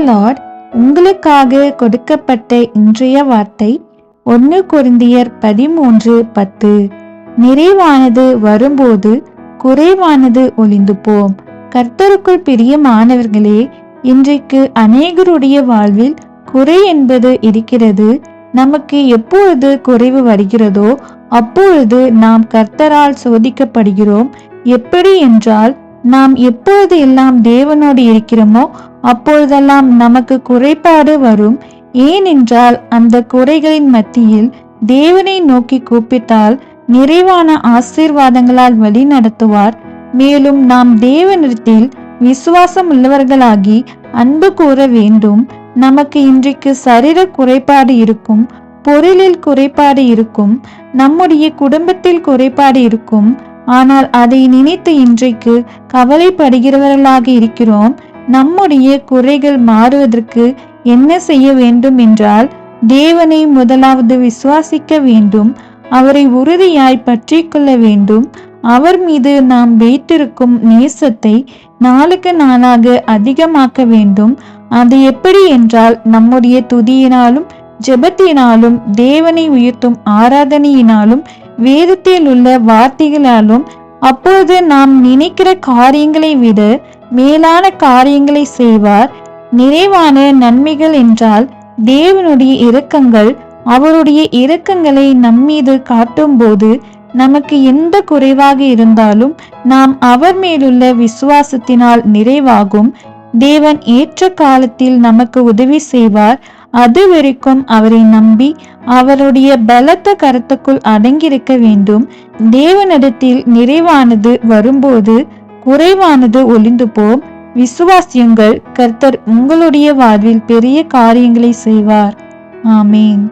Lord உங்களுக்காக கொடுக்கப்பட்ட இன்றைய வார்த்தை ஒன்று குருந்தியர் பதிமூன்று பத்து. நிறைவானது வரும்போது குறைவானது ஒளிந்து போம் கர்த்தருக்குள் பிரியமானவர்களே இன்றைக்கு அநேகருடைய வாழ்வில் குறை என்பது இருக்கிறது. நமக்கு எப்பொழுது குறைவு வருகிறதோ அப்பொழுது நாம் கர்த்தரால் சோதிக்கப்படுகிறோம். எப்படி என்றால் நாம் எப்பொழுது எல்லாம் தேவனோடு இருக்கிறோமோ அப்பொழுதெல்லாம் நமக்கு குறைபாடு வரும். ஏனென்றால் அந்த குறைகளின் மத்தியில் தேவனை நோக்கி கூப்பிட்டால் நிறைவான ஆசீர்வாதங்களால் வழி நடத்துவார். மேலும் நாம் தேவனிடத்தில் விசுவாசம் உள்ளவர்களாகி அன்பு கூற வேண்டும். நமக்கு இன்றைக்கு சரீர குறைபாடு இருக்கும். பொருளில் குறைபாடு இருக்கும் நம்முடைய குடும்பத்தில் குறைபாடு இருக்கும். ஆனால் அதை நினைத்து இன்றைக்கு கவலைப்படுகிறவர்களாக இருக்கிறோம். நம்முடைய குறைகள் மாறுவதற்கு என்ன செய்ய வேண்டும் என்றால் தேவனை முதலாவது விசுவாசிக்க வேண்டும் அவரை உறுதியாய் பற்றி கொள்ள வேண்டும். அவர் மீது நாம் வைத்திருக்கும் நேசத்தை நாளுக்கு நாளாக அதிகமாக்க வேண்டும். அது எப்படி என்றால் நம்முடைய துதியினாலும் ஜெபத்தினாலும் தேவனை உயர்த்தும் ஆராதனையினாலும் வேதத்தில் உள்ள வார்த்தைகளாலும் அப்போது நாம் நினைக்கிற காரியங்களை விட மேலான காரியங்களை செய்வார். நிறைவான நன்மைகள் என்றால் தேவனுடைய இரக்கங்கள் அவருடைய இரக்கங்களை நம்மீது காட்டும்போது நமக்கு எந்த குறைவாக இருந்தாலும் நாம் அவர் மேலுள்ள விசுவாசத்தினால் நிறைவாகும். தேவன் ஏற்ற காலத்தில் நமக்கு உதவி செய்வார். அது வரைக்கும் அவரை நம்பி அவருடைய பலத்த கருத்துக்குள் அடங்கியிருக்க வேண்டும். தேவனிடத்தில் நிறைவானது வரும்போது குறைவானது ஒளிந்து போம் விசுவாசியுங்கள் கர்த்தர் உங்களுடைய வாழ்வில் பெரிய காரியங்களை செய்வார். ஆமேன்.